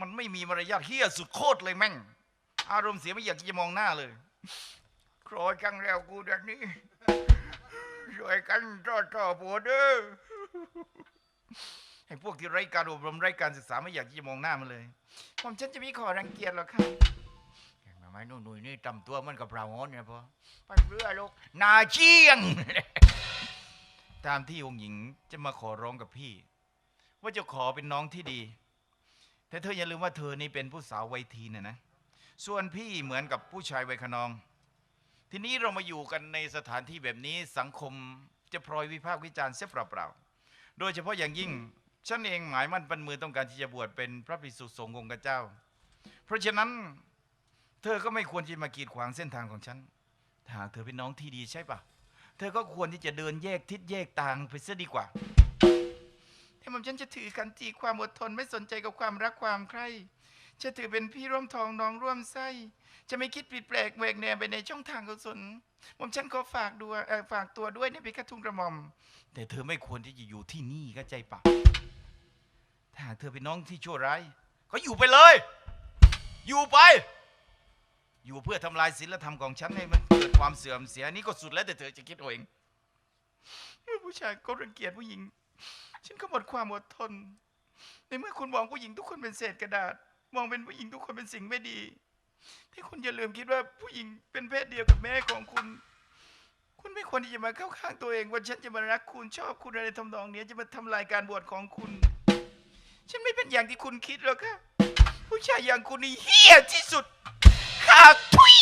มันไม่มีมารยาทเฮี้ยสุดโคตรเลยแม่ง อารมณ์เสียไม่อยากจะมองหน้าเลยโครจังแล้วกูเดี๋ยวนี้ช่วยกันต่อต่อผัวเด้อให้พวกที่ไร้การอบรมไร้การศึกษาไม่อยากจะมองหน้ามันเลย ผมฉันจะมีขอรังเกียจหรอกค่ะอย่างไม้หนุ่ยนี่จำตัวมันกับเราโอนเนี่ยพอไปเรือลูกนาเชียง ตามที่องค์หญิงจะมาขอร้องกับพี่ ว่าจะขอเป็นน้องที่ดี แต่เธออย่าลืมว่าเธอนี่เป็นผู้สาววัยทีนนะนะ ส่วนพี่เหมือนกับผู้ชายวัยขนอง ทีนี้เรามาอยู่กันในสถานที่แบบนี้สังคมจะพลอยวิพากษ์วิจารณ์เสียเปล่าๆ โดยเฉพาะอย่างยิ่งฉันเองหมายมั่นปันมือต้องการที่จะบวชเป็นพระภิกษุสงฆ์องค์เจ้า เพราะฉะนั้นเธอก็ไม่ควรที่มากีดขวางเส้นทางของฉันถ้าหากเธอเป็นน้องที่ดีใช่ปะเธอก็ควรที่จะเดินแยกทิศแยกทางไปเสียดีกว่า แต่ผมฉันจะถือกันตีความอดทนไม่สนใจกับความรักความใคร่จะถือเป็นพี่ร่วมทองน้องร่วมไส้ จะไม่คิดผิดแปลกแหวกแนวไปในช่องทางกุศลผมฉันขอฝากดูเอ่อฝากตัวด้วยในพิฆทุงกระหม่อม แต่เธอไม่ควรที่จะอยู่ที่นี่ก็ใจปะถ้าหากเธอเป็นน้องที่ชั่วร้าย ก็อยู่ไปเลย อยู่ไป อยู่เพื่อทำลายศีลธรรมของฉันให้มันเกิดความเสื่อมเสียนี่ก็สุดแล้วแต่เธอจะคิดเอาเองเมื่อผู้ชายก็รังเกียจผู้หญิง ฉันก็หมดความอดทน ในเมื่อคุณมองผู้หญิงทุกคนเป็นเศษกระดาษ มองเป็นผู้หญิงทุกคนเป็นสิ่งไม่ดี ที่คุณอย่าลืมคิดว่าผู้หญิงเป็นเพศเดียวกับแม่ของคุณ คุณไม่ควรที่จะมาเข้าข้างตัวเองว่าฉันจะมารักคุณชอบคุณอะไรทำนองนี้จะมาทำลายการบวชของคุณ ฉันไม่เป็นอย่างที่คุณคิดหรอกค่ะผู้ชายอย่างคุณนี่เฮี้ยที่สุดขาดทุย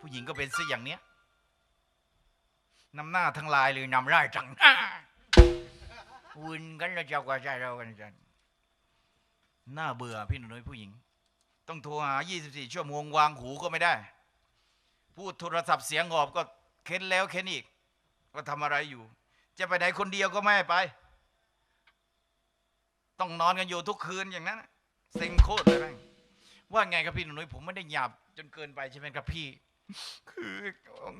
ผู้หญิงก็เป็นซะอย่างเนี้ย นำหน้าทั้งลายเลยนำร่ายจังหน้าวินกันแล้วเจ้ากว่าใจเรากันจันน่าเบื่อพี่หนุ่ยผู้หญิง ต้องโทรหา 24 ชั่วโมงวางหูก็ไม่ได้ พูดโทรศัพท์เสียงหอบก็เค้นแล้วเค้นอีกว่าทำอะไรอยู่ จะไปไหนคนเดียวก็ไม่ให้ไป ต้องนอนกันอยู่ทุกคืนอย่างนั้นน่ะเซ็งโคตรเลยแม่งว่าไงครับพี่หนุ่ยผมไม่ได้หยาบจนเกินไปใช่ไหมครับพี่ คือ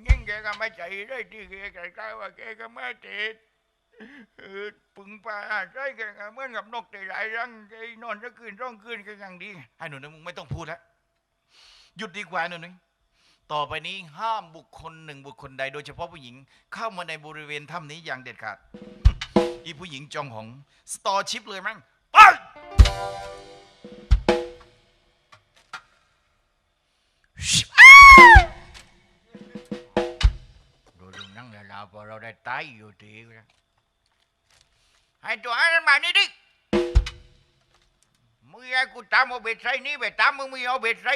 ยิ่งแกก็ไม่ใจได้ที่แกใกล้ๆว่าแกก็ไม่ติดปึงปลาใช่แกก็เหมือนกับนกแต่หลายรังแกนอนสักคืนร้องคืนก็ยังดีให้หนูนะมึงไม่ต้องพูดแล้วหยุดดีกว่าหนูนึงต่อไปนี้ห้ามบุคคลหนึ่งบุคคลใด โดยเฉพาะผู้หญิงเข้ามาในบริเวณถ้ำนี้อย่างเด็ดขาด อีผู้หญิงจองหอง สตอชิปเลยมั้งไป ได้ตายอยู่ทีนะให้ตัวนั้นมานี่ดิมึงไอ้กูตามเอาเบ็ดใส่นี่ไปตามมึงม่เอาเบ็ดใส่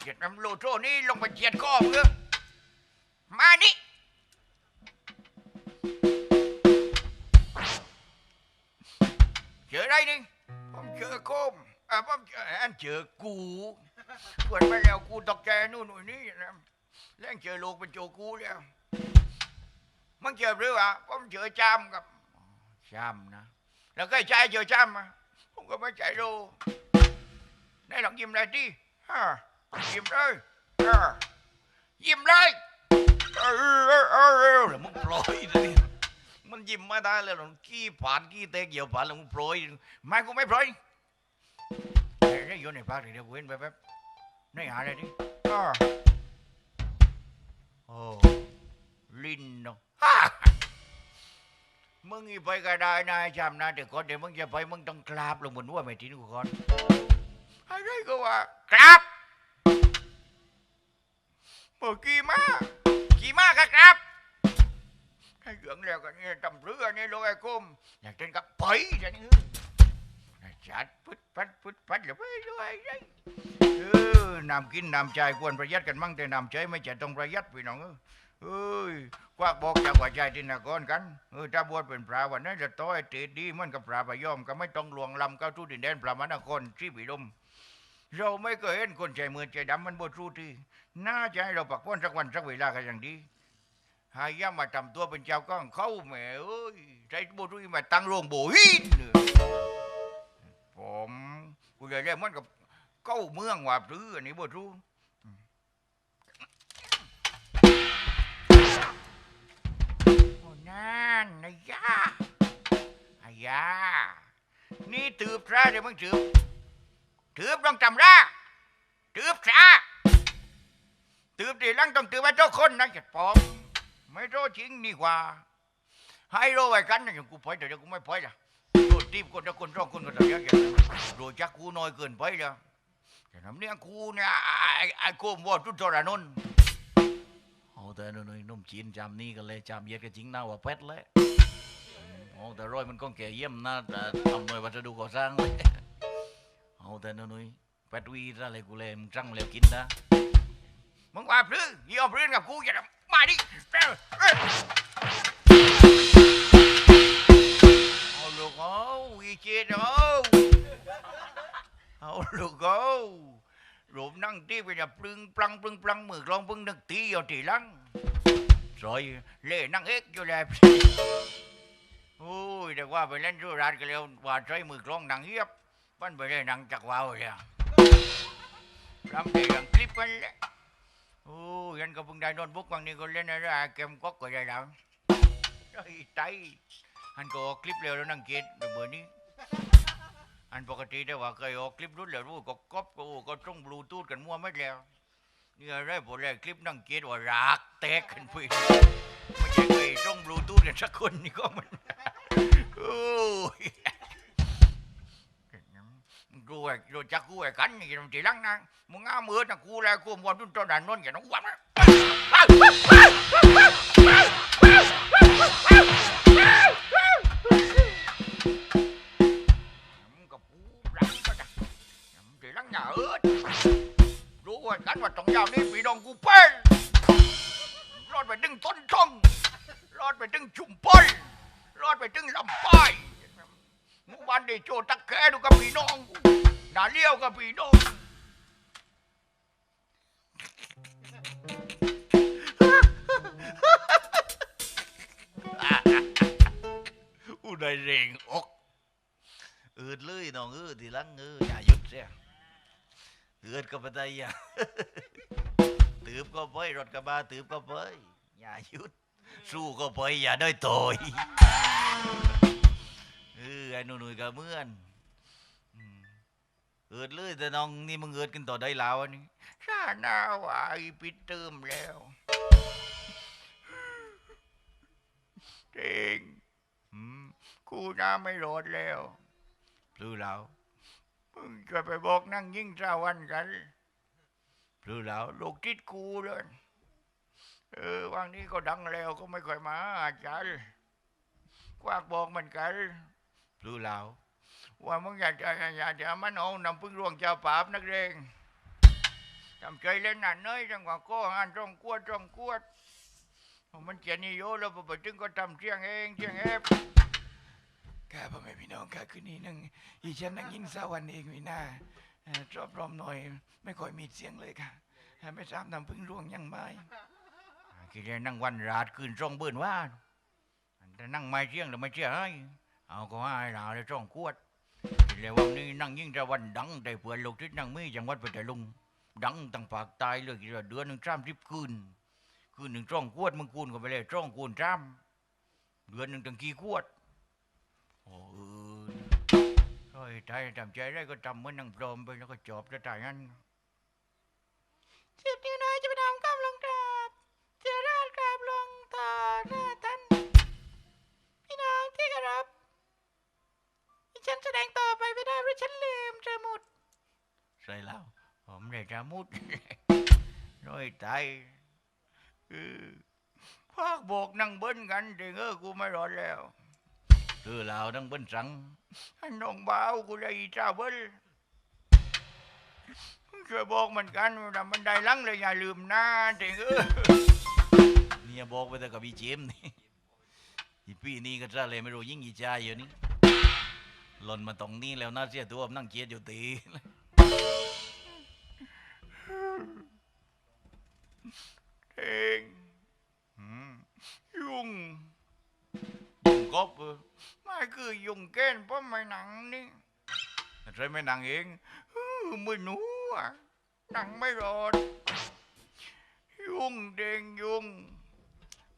เจะนำโลโทนี่ลงไปเจียดคอมึงมานี่เจออะไรนี่ผมเจอโคมอ่าผมเจออันเจอกูเพื่อนไปแล้วกูตกใจนู่นนู่นนี่นะแล้วเจอลูกเป็นโจกูแล้ว มันเจอหรือวะผมเจอจามกับจามนะ แล้วก็ใจเจอจามมาผมก็ไม่ใจรู้ได้ลองยิ้มเลยดิฮะยิ้มเลยยิ้มเลยเออเออเออแล้วมึงปล่อยเลยมันยิ้มไม่ได้เลยหรอกกี้ผ่านกี้เตะเกี่ยวผ่านแล้วมึงโปรยไม่กูไม่โปรยเฮ้ยอยู่ในปากเดี๋ยวกูเห็นแป๊บๆนี่หาอะไรดิอ้อโอ้ลิ้นเนาะ มึงอีไปก็ได้นายจำนะแต่ก่อนเดี๋ยวมึงจะไปมึงต้องกราบลงบนหัว่าไม่ทิ้งกูก่อนอะไรก็ว่ากราบบอกกี่มากี่มาก็กราบไอ้เรื่องแล้วกันนี่ยตำเรือนี่ลกไอ้กุมอยากเต้นกับไปจะนี่จัดพุดพัดพุดพัดเลยไปด้วยเลยเออนำกินนำใจควรประหยัดกันมั่งแต่นำใจไม่จะต้องประหยัดพี่น้องเอ้ย เอ้ยกวักบอกจากว่าใจที่นกรกันเออถ้าบวชเป็นพระวันนั้นจะต้อยเตดดีเหมันกับพระพยอมก็ไม่ต้องลวงลำเข้าทุดินแดนพระมนครที่บิลมเราไม่เคยเห็นคนใจมือใจดำมันบวชรู้ที่น่าจะให้เราปักป้อนสักวันสักเวลากันอย่างดีหายามาทำตัวเป็นเจ้าก้องเข้าแหม่เอ้ยใจบุรุษมาตั้งโรงโบหินเลยผมกูเลยเรียกมันกับเก้าเมืองว่าซื้ออันนี้บุรุษโนั่นนายยาอายา นี่ตืบซะเดี๋ยวมึงตืบตืบต้องจำราตืบซะตืบทีลังต้องตืบไว้ทุกคนนะจะปอบไม่รู้จริงนี่กว่า ให้รู้ไว้กันนะอย่างกูไปเดี๋ยวกูไม่ไปละโดนตีบคนละคนสองคนก็ตายอย่างโดนจักกูน้อยเกินไปละแต่น้ำเนี้ยกูเนี่ยไอ้ไอ้โกมวดทุตรานนท์ แต่นุ่ยนุ่มจีนจำนี่กันเลยจำเย็ดกันจริงนะว่าเป็ดเลยเอาแต่ร้อยมันก็แก่เยี่ยมนะแต่ทำหน่วยวัสดุก่อสร้างเลยเอาแต่นุ่ยเป็ดวีอะไรกูเลยมึงจังแล้วกินนะมึงว่าพลื้ยอพลื้กับกูอย่ามาดิเอ้ยเอาลูกเอาวีเจดเอาเอาลูกเอา รูปนั่งที่ไปจะปลึงปลังปลึงปลังมือกลองปึงนึกตีเอาทีหลังซอยเล่นั่งเอ็กอยู่แล้วโอ้ยแต่ว่าไปเล่นสุราษฎร์กันแล้วว่าใช้มือกลองนังเยียบมันไปเล่นนังจักรวาลเลยรำได้หนังคลิปมันแหละโอ้ยันก็เพิ่งได้โน้ตบุ๊กบางนี้ก็เล่นอะไรเกมก๊อกก็ได้แล้วไอ้ใจอันก็ออกคลิปเร็วแล้วนั่งเกตแบบเบอร์นี้ อันปกติได้ว่าเคยออกคลิปรุ่นแล้วรู้ก็ก๊อปก็ก็ต้องบลูทูธกันมั่วไม่แล้วนี่อะไรพอแรกคลิปนั่งเกตว่ารากแตกกันไปไม่ใช่เคยต้องบลูทูธกันสักคนนี่ก็มันโอ้ยดูไอ้ดูจักกูไอ้กันนี่ทีหลังนะมึงเอามือนะกูแล้วกูมวนจนตอนนั้นนนอย่าน้องหวังนะ รู้ว่ากันว่าตรงยาวนี้ปีดองกูเป็นรอดไปดึงต้นทองรอดไปดึงจุ่มปอยรอดไปดึงลำปอยมึงวันนี้โจตะแกดูกับพี่น้องกูด่าเลี้ยวกับพี่น้องอู้ได้เร่งอกอืดเลยน้องเออทีลังเอออย่าหยุดเสีย อืดก็ไปได้ยาตืบก็ไปรถกระบะตืบก็ไปอย่าหยุด สู้ก็ไปอย่าได้ต่อยเออไอ้หนุ่ยๆก็เมื่อนอืมอืดเลยแต่น้องนี่มึงเอืดกันต่อได้แล้วนนี้ชาหนาวาอีปิดเติมแล้วเก่งอืมกูน้าไม่รอดแล้วพลื้อแล้ว มึงจะไปบอกนั่งยิ่งสาวันกันพลื้อแล้วลูกติดกูเลยเออวันนี้ก็ดังแล้วก็ไม่ค่อยมาอาจารย์กวากบอกเหมือนกันพลื้อแล้วว่ามึงอยากจะอยากจะมันเอานำพึ่งร่วงเจ้าปราบนักเรงจำใจเล่นหนันเนยจังหวะก็หันจ้องกวดจ้องกวดมันเจียนิโยแล้วพอไปถึงก็ทำเสียงเองเสียงเอฟ ข้าพ่อแม่พี่น้องข้าคืนนี้นึงอีฉันนั่งยิงสาวันเองวินาเอ่อรอบรอมหน่อย ไม่ค่อยมีเสียงเลยค่ะ ไม่ทราบนำพึ่งร่วงยังไงคือจะนั่งวันราดคืนจ้องเบิ้นว่าแต่นั่งไม่เสียงหรือไม่เสียให้เอาก็ให้เราเลยจ้องกวดแล้ววันนี้นั่งยิ่งจะวันดังแต่เพื่อนลูกที่นั่งมีจังหวัดปัตตาลุงดังตั้งปากตายเลยเดือนหนึ่งสามสิบคืนคืนหนึ่งจ้องกวดมึงคูณก็ไปเลยจ้องคูณจ้ำเดือนหนึ่งตั้งกี่กวด โอ้เออโอ้ยใจจำใจได้ก็จำเหมื่อนนั่งปลอมไปแล้วก็จบจะตายงั้นสิบนิ้วนายจะไปทำกำลังกราบเจอราดกราบลงต่อหน้าท่านพี่น้องที่กรับฉันแสดงต่อไปไม่ได้เพราะฉันลืมจะหมดใช่แล้ว ผมได้จะมุด น้อยใจเออพากโบกนั่งเบิ้นกันถึงเออกูไม่รอดแล้ว พลื้อแล้วดังเบิ้นสังให้น้องบ่าวกูได้อีเจ้าเบิ้ลช่วยบอกเหมือนกันว่ามันได้หลังเลยอย่าลืมนะถึงเออเนี่ยบอกไปแต่กับอีเจมส์นี่อีปีนี้ก็จะเลยไม่รู้ยิ่งอีใจอยู่นี่หล่นมาตรงนี้แล้วน่าเสียตัวนั่งเกียดอยู่ตีเองอืมยุงยุง กบเออไม่คือยุงแก้นเพราะไม่หนังนี่ใช่ไหนางเองอื้อไม่หนูอะหนังไม่รอด ยุ่งเด้งยุ่ง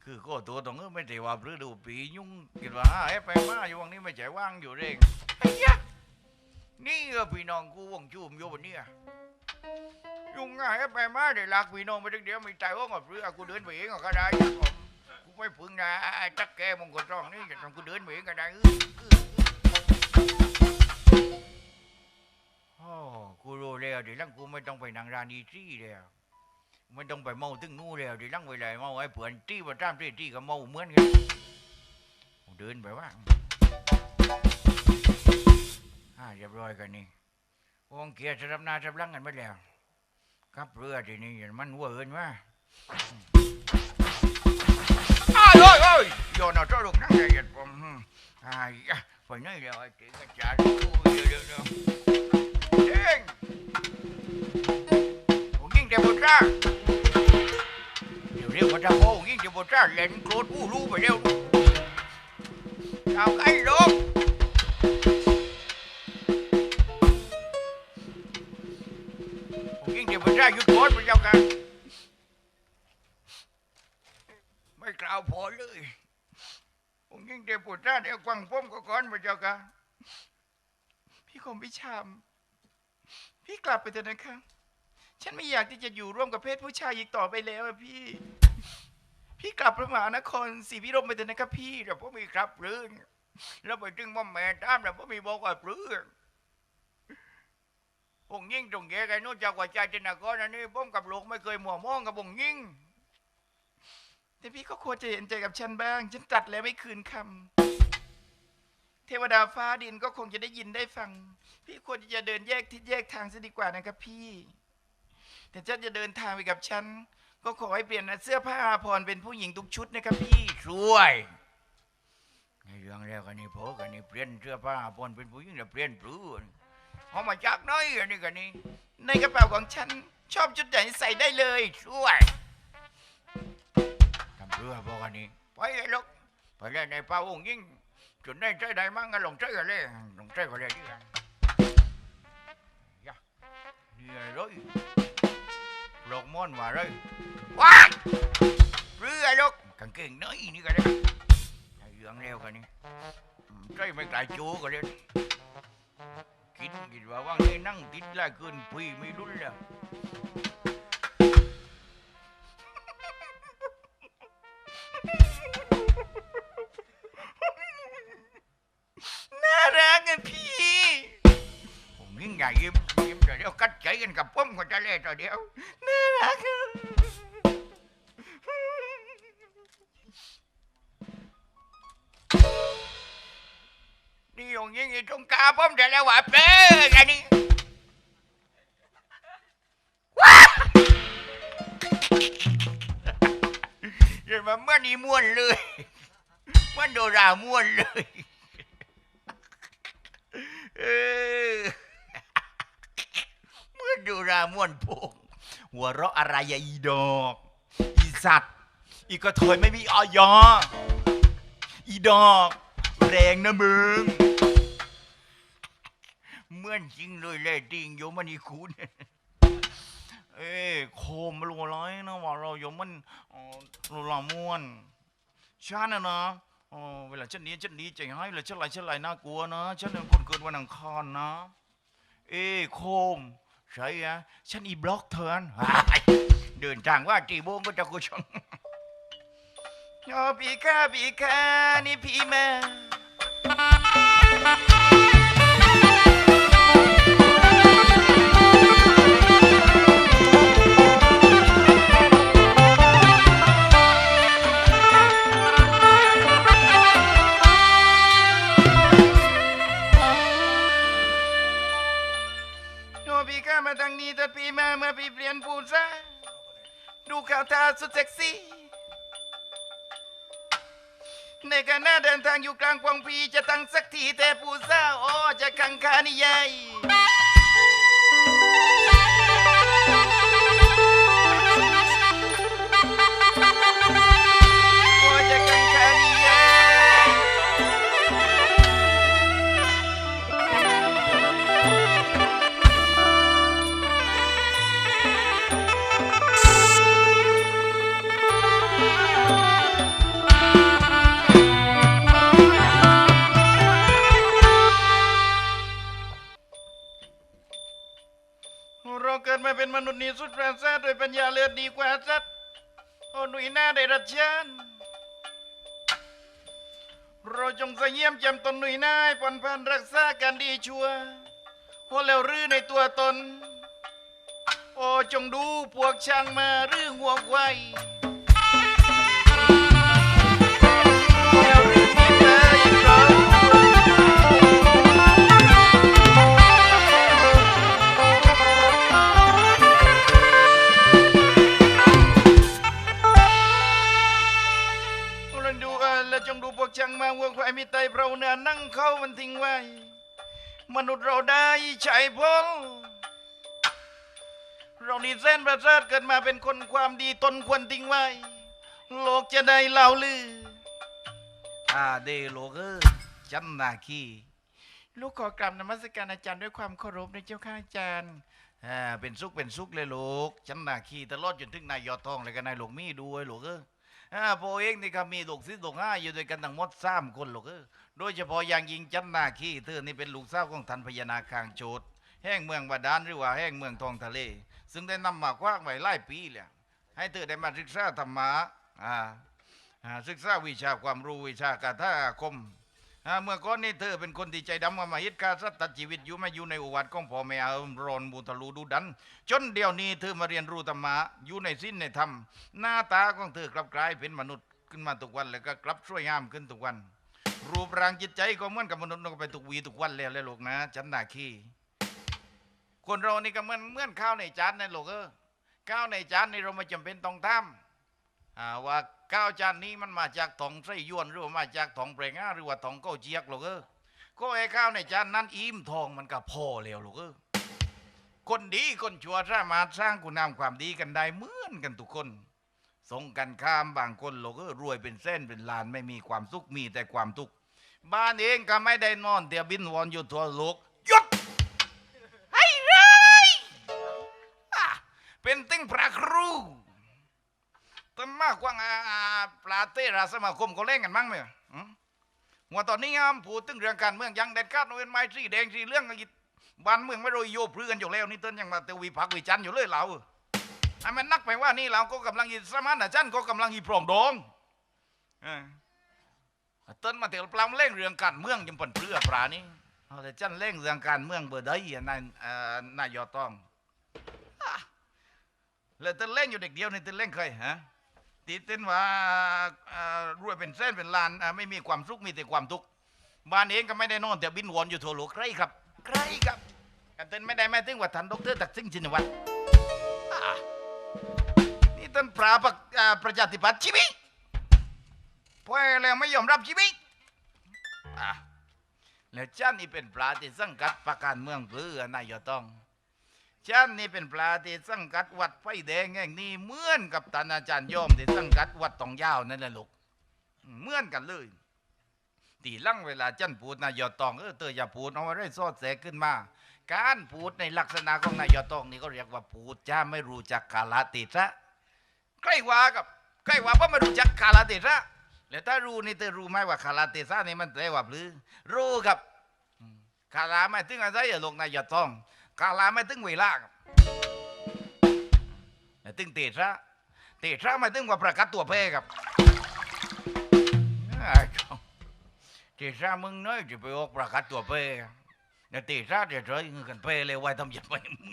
คือก็ตัวตรงเออไม่ได้ว่าพลื้อดูปียุ่งคิดว่าหาไอ้ไปมาอยู่วังนี้ไม่ใจว่างอยู่เร่งไอ้ยะอพี่น้องกูวงจูมอยู่บนเนี่ยยุ่งง่ายไปมาเดี๋ยวลากพี่น้องไปเดียวมีใจว่ากับเรือกูเดินไปเองก็ได้ผม ไม่พึ่งนะไอ้ตักแกมึงกลร้องนี่จะทำกูเดินไปเองก็ได้โอ้กูรู้แล้วเดี๋ยวหลังกูไม่ต้องไปนางรานอีซี่แล้วไม่ต้องไปเมาถึงนู่นแล้วเดี๋ยวหลังเวลาเมาไอ้เผื่อนตี้มาตามตี้ตี้ก็เมาเหมือนกันเดินไปว่าอ่าเรียบร้อยกันนี่วงเกียร์สำหรับนาสำหรับลังกันไปแล้วครับเรือทีนี่มันหัวเอินว่าาวโอ้ยโอ้ยโยนเอาตัวลูกนั่งเลยเหยียดผมอืมอ่าอย่าไปไหนเดี๋ยวไอ้เก๋ก ยิ่งเดี๋ยวพรด้าเดี๋ยวกวางป้มก็ก่อนพระเจ้าค่ะพี่คมพิชามพี่กลับไปเถอะนะคะ ฉันไม่อยากที่จะอยู่ร่วมกับเพศผู้ชายอีกต่อไปแล้วพี่ พี่กลับพระมหานครศรีพิรมไปเถอะนะคะพี่เดี๋ยวพ่อมีครับเรื่องแล้วไปถึงว่าแม่ตามแล้วพ่อมีบอกว่าเรื่ององยิ่งตรงแกไอ้นู้นจากว่าใจจินากรอันนี้ผมกับลูกไม่เคยหมัวมองกับองยิ่ง แต่พี่ก็ควรจะเห็นใจกับฉันบ้าง ฉันตัดแล้วไม่คืนคำเทวดาฟ้าดินก็คงจะได้ยินได้ฟัง พี่ควรที่จะเดินแยกทิศแยกทางซะดีกว่านะครับพี่ แต่ฉันจะเดินทางไปกับฉัน ก็ขอให้เปลี่ยนเสื้อผ้าอาภรณ์เป็นผู้หญิงทุกชุดนะครับพี่ช่วยในเรื่องแล้วกันนี่พอกันนี่เปลี่ยนเสื้อผ้าปนเป็นผู้หญิงแล้วเปลี่ยนปลื้นเอามาจากน้อยอันนี้กันนี่ในกระเป๋าของฉันชอบชุดไหนใส่ได้เลยช่วยทำเรือพอกันนี่ไปเลยลูกไปเลยในป่าองค์ยิ่งจนได้ใจได้มั่งก็ลงใจกันเลยลงใจกันเลยดีกันยะนี่ไงเลยหลอกม่อนมาเลยว้าเรือลูกกางเกงน้อยนี่กันเลยไอ้เรื่องเร็วกันนี่อืมใจไม่กลายโจกันเลยกินกินว่าว่างนี่นั่งติดละเกินปีไม่รุนแล้ว ผมยิ่งใหญ่ยิ้มยิ้มเดี๋ยวกัดใจกันกับป้อมกันจะเล่ต่อเดียวน่ารักนี่ยงยิ่งอีตรงกาป้อมแต่แล้วว่าเป๊ะกันนี่ว้เดี๋ยวมาเมื่อนี้ม่วนเลยเมื่อโดราม่วนเลยเออ ดูราม่วนโพงหัวเราะอะไรอะอีดอก อีสัตว์ อีกระเทยไม่มีออยออีดอก แรงนะมึงเหมื่อนจริงเลยแหละจริงโยมันอีคุณเอ้โคมมันรัวร้อยนะว่าเราโยมันเอ่อรัวละม่วนชานะนะเวลาฉันนี้ฉันนี้ใจให้เวลาฉันไรฉันไรน่ากลัวนะฉันเป็นคนเกิดวันอังคารนะ เอ้โคม ใช่อะฉันอีบล็อกเธอนเดินทางว่าจีโบงก็จะกูชงโอ้พี่ข้าพี่ข้านี่พี่แม่ นิยาย หน้าได้รัชชานเราจงเสเยี่ยมจำตนหนุ่ยนาให้ผ่อนพันรักษากันดีชัวโอ้แล้วรื้อในตัวตน โอ้จงดูพวกช่างมารื้อหัวไว้แล้ว งดูพวกช่างมาวัวควายมีไตเราเนื้อนั่งเข้ามันทิ้งไว้ มนุษย์เราได้ใช้พ้นเรานี่เส้นประเสริฐเกิดมาเป็นคนความดีตนควรทิ้งไว้ โลกจะได้เล่าลืออ่าเดโลกเออจันนาคีลูกขอกราบนมัสการอาจารย์ด้วยความเคารพในเจ้าข้าอาจารย์อ่าเป็นสุขเป็นสุขเลยลูกจันนาคีตลอดจนถึงนายยอดทองเลยกันนายหลวงมีด้วยลูกเออ อ่าพอเองนี่ก็มีลูกศิษย์ลูกห้าอยู่ด้วยกันทั้งหมดสามคนหลูกเออโดยเฉพาะอย่างยิงจันนาขี้เธอนี่เป็นลูกสาวของทันพญานาคางโจดแห่งเมืองบาดาลหรือว่าแห่งเมืองทองทะเล ซึ่งได้นำมากว้างไว้หลายปีแล้วให้เธอได้มาศึกษาธรรมะอ่าศึกษาวิชาความรู้วิชาการท่าคม เมื่อก่อนนี่เธอเป็นคนที่ใจดำมามาฮิตกาสัตว์ตัดชีวิตอยู่มาอยู่ในอุวัตของพ่อแม่อารมณ์ร้อนบูทะลูดูดัน จนเดี๋ยวนี้เธอมาเรียนรู้ธรรมะอยู่ในสิ้นในธรรม หน้าตาของเธอกลับกลายเป็นมนุษย์ขึ้นมาทุกวันแล้วก็กลับช่วยงามขึ้นทุกวัน รูปร่างจิตใจก็เหมือนกับมนุษย์นก็ไปทุกวีทุกวันแล้วเลยลูกนะจันนาคีคนเรานี่ก็เหมือนเหมือนข้าวในจานนะลูกเออข้าวในจานนี่เราไม่จำเป็นต้องทำอ่า ว่าก้าวจานนี้มันมาจากทองไส้ยวนหรือว่ามาจากทองเปรงาหรือว่าทองเก้าเจียกหรอกเออก็ไอ้ข้าวในจานนั้นอิ่มทองมันก็พอแล้วหรอกเออคนดีคนชั่วสามารถสร้างคุณงามความดีกันได้เหมือนกันทุกคนสงกันข้ามบางคนหรอกเออรวยเป็นเส้นเป็นลานไม่มีความสุขมีแต่ความทุกข์บ้านเองก็ไม่ได้นอนเตียวบินวอนอยู่ทั่วโลกหยุดให้เลยเป็นติ้งพระครู แต่มากกว่าอ่าอ่าปลาเต้ราสมาคมเขาเล่นกันมั้งไหมอืมว่าตอนนี้อะพูดถึงเรื่องการเมืองยังเด็ดขาดเอาเป็นไม้สีแดงสีเหลืองกันอีกบ้านเมืองไม่โดยโยพลือกันอยู่แล้วนี่เต้นยังมาเตวิพักวิจันต์อยู่เลยเราไอ้มันนักไปว่านี่เราก็กำลังอีสมานอาจารย์ก็กำลังอีปรองดองเต้นมาเตียวปลาเล่นเรื่องการเมืองยังปนเปลือปลานี่แต่จันเล่นเรื่องการเมืองเบอร์ใดอะนายเออนายยอต้องแล้วต้นเล่นอยู่เด็กเดียวนี่เต้นเล่นเคยฮะ ตีเต้นว่ารวยเป็นเส้นเป็นลานไม่มีความสุขมีแต่ความทุกข์บ้านเองก็ไม่ได้นอนแต่บินวนอยู่ทั่วโลกใครครับ ใครครับกันเต้นไม่ได้ไม่ถึงว่าท่านดอกเตอรตักสิงชินวัตรอ่านี่ตนปราบประชาธิปัตย์ชีวิตพอแล้วไม่ยอมรับชีวิตอ่าแล้วจ้านี่เป็นปลาที่สังกัดประการเมืองเพื่อนายต้อง ฉันนี่เป็นปลาที่สังกัดวัดไฟแดงแห่งนี้เหมือนกับท่านอาจารย์โยมที่สังกัดวัดตองยาวนั่นแหละลูกเหมือนกันเลยตีลังเวลาจันพูดนายอดตองเออเตออย่าพูดเอาอะไรซอดแสกขึ้นมา การพูดในลักษณะของนายอดตองนี่ก็เรียกว่าพูดจ้าไม่รู้จักกาลเติซะใกล้ว่ากับใกล้ว่าเพราะไม่รู้จักกาลเติซะแล้วถ้ารู้นี่เธอรู้ไหมว่าคาลเติซะนี่มันแปลว่าพลือรู้ครับคาลาไม่ถึงอะไรอย่าลงนายอดตอง กาลาไม่ถึงเวลาครับตึงเตชะเตชะไม่ถึงกว่าประกาศตัวเพครับเตชะมึงน้อยจะไปออกประกาศตัวเพเนี่ยเตชะเดี๋ยวเฉยเงินกันเพเลยไว้ทำหยับไปมึง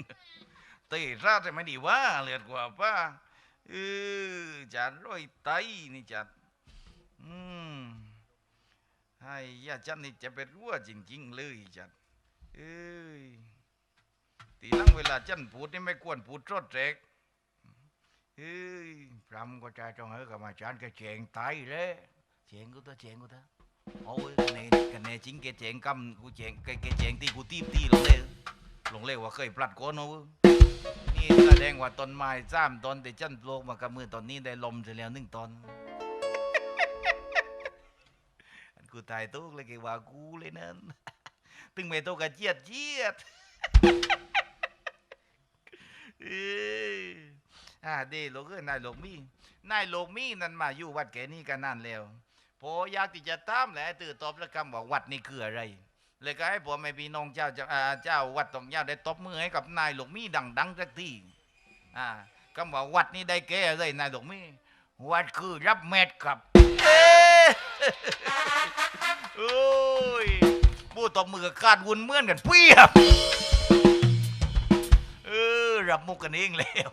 เตชะจะไม่ดีว่าเลือดกว่าป้าเออจัดร้อยไตนี่จัดอืมให้ยาจันนี่จะเป็นรั่วจริงๆเลยจัดเอ้ย ตีหลังเวลาจันพูดนี่ไม่ควรพูดรดแรกเฮ้ยพรำก็ใจจงเฮ้กับมาจานก็เจงตายเลยเจงกูเถอะเจงกูเถอะโอ้ยกันเนกันเนจริงแกเจงกำกูเจงแกแกเจงตีกูตีบตีลงเลยลงเลยว่าเคยพลัดก้นเอานี่แสดงว่าต้นไม้สามต้นแต่จันปลูกมากับมือตอนนี้ได้ลมเสียแล้วหนึ่งต้นอันกูตายตุกเลยแกว่ากูเลยนั่นตึงไม่โตกะเจียดเจียด เอ้ยอ่าเดโลกเอ้ยนายโลกมีนายโลกมีนั่นมาอยู่วัดแกนี่กันนานแล้วพออยากที่จะตามแหละตื่นตอบแล้วคำว่าวัดนี่คืออะไร เลยก็ให้ผมไม่พี่น้องเจ้าจะเจ้าวัดตองเจ้าได้ตบมือให้กับนายหลวงมีดังๆสักทีอ่าก็บอกวัดนี้ได้แก่เลยนายหลวงมีวัดคือรับเม็ดครับเอ้ยโอ้ยผู้ตบมือกับคาดวุนเมื่อนกันเปี้ยบ รับมุกกันเองแล้ว